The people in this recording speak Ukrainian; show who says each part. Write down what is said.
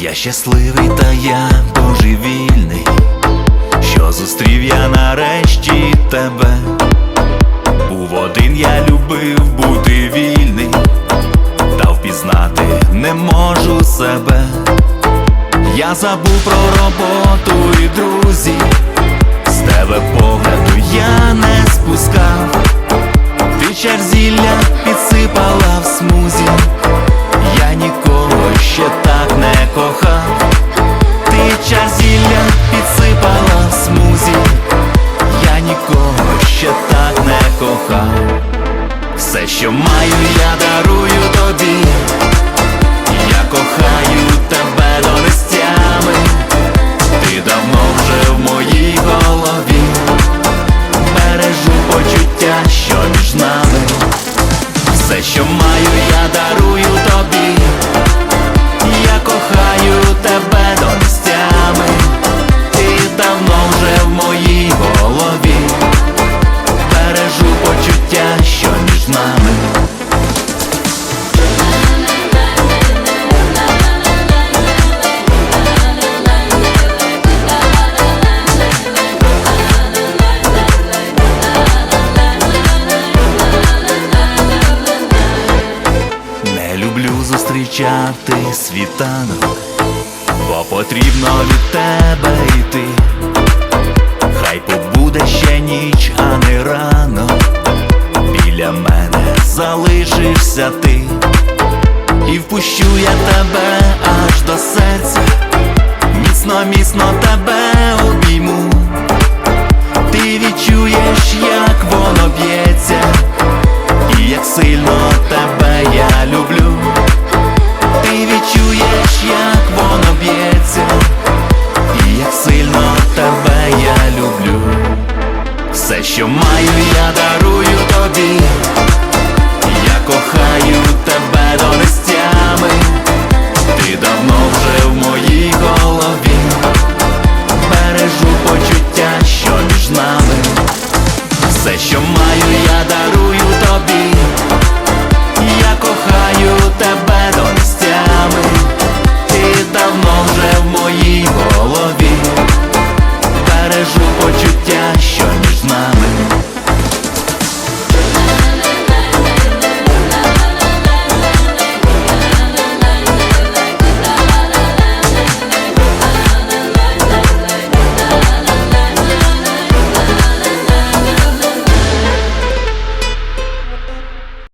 Speaker 1: Я щасливий, та я божевільний, що зустрів я нарешті тебе. Був один, я любив бути вільний, та впізнати не можу себе. Я забув про роботу і друзів, з тебе погляду я не ще так не кохав. Все, що маю, я зустрічати світанок, бо потрібно від тебе йти, хай побуде ще ніч, а не рано. Біля мене залишишся ти, і впущу я тебе аж до серця, міцно, міцно тебе обійму, ти відчуєш, як воно б'ється, і як сильно. Все, що маю, я дарую тобі, я кохаю тебе до нестями, ти давно вже в моїй голові, бережу почуття, що між нами, все, що маю, я дарую тобі, я кохаю тебе.